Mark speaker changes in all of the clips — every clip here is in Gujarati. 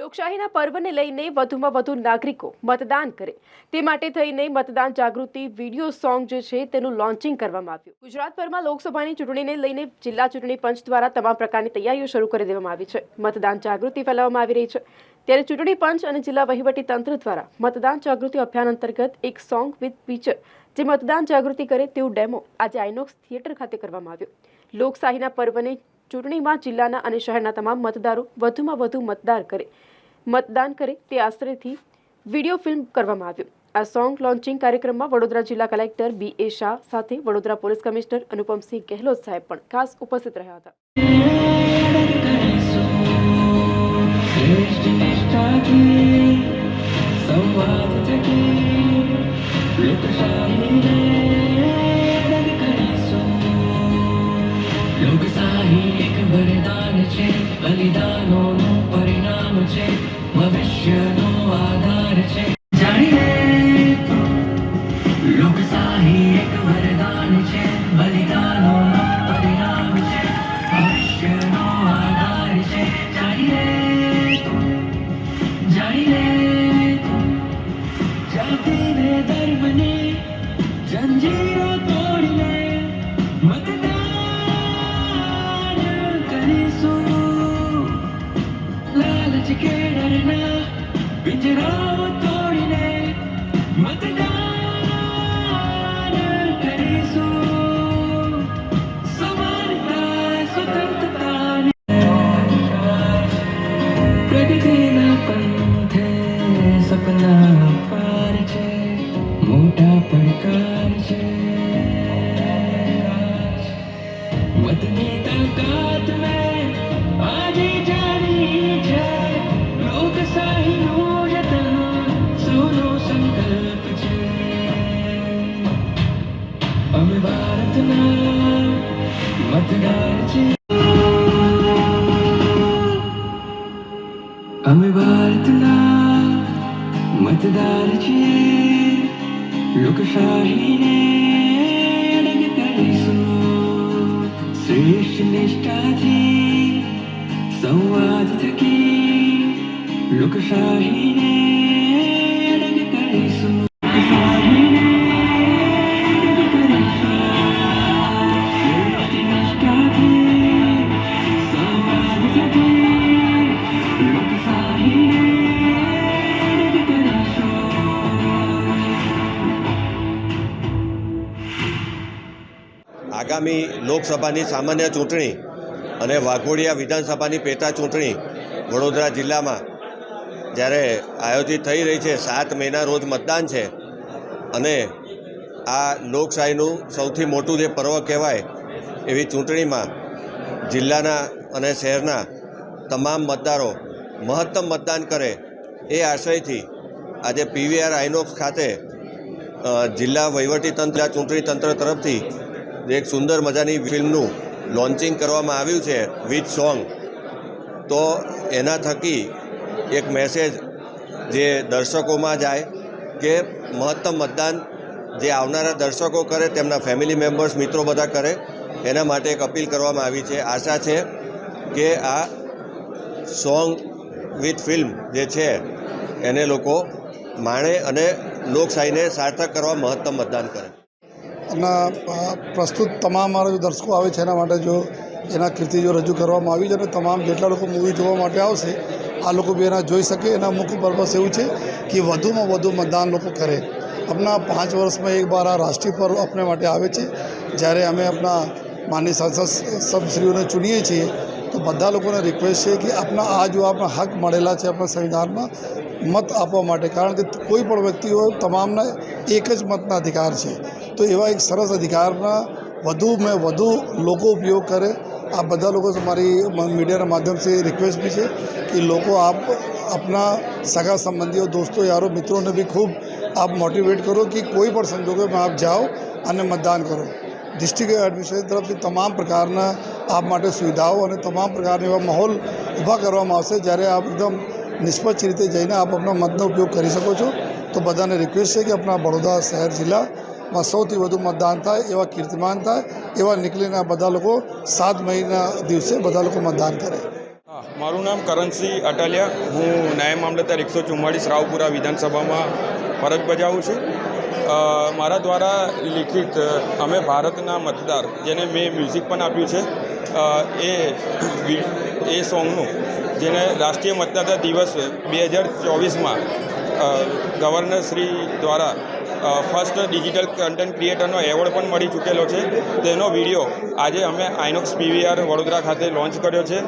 Speaker 1: લોકશાહીના પર્વને લઈને વધુમાં વધુ નાગરિકો મતદાન કરે. તે માટે થઈને મતદાન જાગૃતિ વીડિયો સોંગ જે છે તેનું લોન્ચિંગ કરવામાં આવ્યું. ગુજરાતભરમાં લોકસભાની ચૂંટણીને લઈને જિલ્લા ચૂંટણી પંચ દ્વારા તમામ પ્રકારની તૈયારીઓ શરૂ કરી દેવામાં આવી છે. મતદાન જાગૃતિ ફેલાવવામાં આવી રહી છે. ત્યારે ચૂંટણી પંચ અને જિલ્લા વહીવટી તંત્ર દ્વારા મતદાન જાગૃતિ અભિયાન અંતર્ગત એક સોંગ વિથ પિક્ચર જે મતદાન જાગૃતિ કરે તેવું ડેમો આજે આઇનોક્સ થિયેટર ખાતે કરવામાં આવ્યો. લોકશાહીના પર્વને ચૂંટણીમાં જિલ્લાના અને શહેરના તમામ મતદારો વધુમાં વધુ મતદાર કરે. મતદાન કરે તે આશ્રયથી વીડિયો ફિલ્મ કરવામાં આવ્યો. આ સોંગ લોન્ચિંગ કાર્યક્રમમાં વડોદરા જિલ્લા કલેક્ટર બી એ શાહ સાથે વડોદરા પોલીસ કમિશનર અનુપમસિંહ ગેહલોત સાહેબ પણ ખાસ ઉપસ્થિત રહ્યા હતા.
Speaker 2: લોકશાહી એક વરદાન છે. બલિદાનોનું પરિણામ છે. ભવિષ્યનો આધાર છે. જાણીને લોકશાહી એક વરદાન છે. બલિદાનોનું પરિણામ છે. ભવિષ્યનો આધાર છે. જાણીને જાણીને જાતિને ધર્મની જંજીરો તોડીને કે ડરના પિંજરાઓ તોડીને મતદાન કરીશું સમાનતા સ્વતંત્રતાની પ્રગતિના સપના પાર છે મોટા પડકાર છે મતની તાકાત ભારતના મતદાર છે લોકશાહીને અડગ કરીશું શ્રેષ્ઠ નિષ્ઠાથી સંવાદ થકી લોકશાહીને
Speaker 3: આગામી લોકસભાની સામાન્ય ચૂંટણી અને વાઘોડિયા વિધાનસભાની પેટા ચૂંટણી વડોદરા જિલ્લામાં જ્યારે આયોજિત થઈ રહી છે, સાત મેના રોજ મતદાન છે અને આ લોકશાહીનું સૌથી મોટું જે પર્વ કહેવાય એવી ચૂંટણીમાં જિલ્લાના અને શહેરના તમામ મતદારો મહત્તમ મતદાન કરે એ આશયથી આજે પીવીઆર આઇનોક્સ ખાતે જિલ્લા વહીવટીતંત્ર ચૂંટણી તંત્ર તરફથી એક સુંદર મજાની ફિલ્મનું લોન્ચિંગ કરવામાં આવ્યું છે, વિથ સોંગ. તો એના થકી એક મેસેજ જે દર્શકોમાં જાય કે મહત્તમ મતદાન જે આવનારા દર્શકો કરે, તેમના ફેમિલી મેમ્બર્સ, મિત્રો બધા કરે, એના માટે એક અપીલ કરવામાં આવી છે. આશા છે કે આ સોંગ વિથ ફિલ્મ જે છે, એને લોકો માણે અને લોકશાહીને સાર્થક કરવા મહત્તમ મતદાન કરે.
Speaker 4: અને પ્રસ્તુત તમામ મારા જો દર્શકો આવે છે એના માટે જો એના કીર્તિ જો રજૂ કરવામાં આવી છે અને તમામ જેટલા લોકો મૂવી જોવા માટે આવશે, આ લોકો બી એના જોઈ શકે. એના મુખ્ય પર્પસ એવું છે કે વધુમાં વધુ મતદાન લોકો કરે. આપણા પાંચ વર્ષમાં એક વાર આ રાષ્ટ્રીય પર્વ આપણે માટે આવે છે. જ્યારે અમે આપણા માનની સાંસદ સબશ્રીઓને ચૂનીએ છીએ, તો બધા લોકોને રિક્વેસ્ટ છે કે આપણા આ જો આપણા હક મળેલા છે આપણા સંવિધાનમાં, મત આપવા માટે. કારણ કે કોઈ પણ વ્યક્તિ હોય, તમામને એક જ મતના અધિકાર છે. તો એવા એક સરસ અધિકારના વધુમાં વધુ લોકો ઉપયોગ કરે. આ બધા લોકો મારી મીડિયાના માધ્યમથી રિક્વેસ્ટ બી છે કે લોકો આપ આપના સગા સંબંધીઓ, દોસ્તો, યારો, મિત્રોને બી ખૂબ આપ મોટિવેટ કરો કે કોઈ પણ સંજોગોમાં આપ જાઓ અને મતદાન કરો. ડિસ્ટ્રિક્ટ એડમિનિસ્ટ્રેશન તરફથી તમામ પ્રકારના આપ માટે સુવિધાઓ અને તમામ પ્રકારના એવા માહોલ ઊભા કરવામાં આવશે. જ્યારે આપ એકદમ નિષ્પક્ષ રીતે જઈને આપ આપના મતનો ઉપયોગ કરી શકો છો. તો બધાને રિક્વેસ્ટ છે કે આપણા બડોદા શહેર જિલ્લા જિલ્લામાં સૌથી વધુ મતદાન થાય એવા કીર્તિમાન થાય એવા નીકળીને બધા લોકો સાત મહિના દિવસે બધા લોકો મતદાન કરે.
Speaker 5: મારું નામ કરણસિંહ અટાલિયા. હું નાયબ મામલતદાર એકસો ચુમ્માળીસ રાવપુરા વિધાનસભામાં ફરજ બજાવું છું. મારા દ્વારા લિખિત, અમે ભારતના મતદાર, જેને મેં મ્યુઝિક પણ આપ્યું છે એ એ સોંગનું જેને રાષ્ટ્રીય મતદાતા દિવસ બે હજાર ચોવીસમાં ગવર્નર શ્રી દ્વારા ફર્સ્ટ ડિજિટલ કન્ટેન્ટ ક્રિએટરનો એવોર્ડ પણ મળી ચૂકેલો છે. તેનો વીડિયો આજે અમે આઇનોક્સ પીવીઆર વડોદરા ખાતે લોન્ચ કર્યો છે.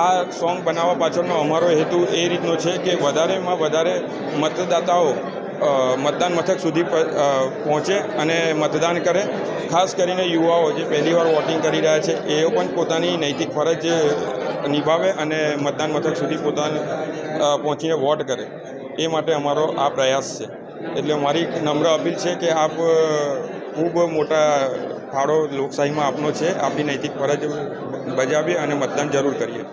Speaker 5: આ સોંગ બનાવવા પાછળનો અમારો હેતુ એ રીતનો છે કે વધારેમાં વધારે મતદાતાઓ મતદાન મથક સુધી પહોંચે અને મતદાન કરે. ખાસ કરીને યુવાઓ જે પહેલીવાર વોટિંગ કરી રહ્યા છે, એઓ પણ પોતાની નૈતિક ફરજ નિભાવે અને મતદાન મથક સુધી પોતાને પહોંચીને વોટ કરે. એ માટે અમારો આ પ્રયાસ છે. એટલે મારી નમ્ર અપીલ છે કે આપ ખૂબ મોટા ફાળો લોકશાહીમાં આપનો છે. આપની નૈતિક ફરજ બજાવીએ અને મતદાન જરૂર કરીએ.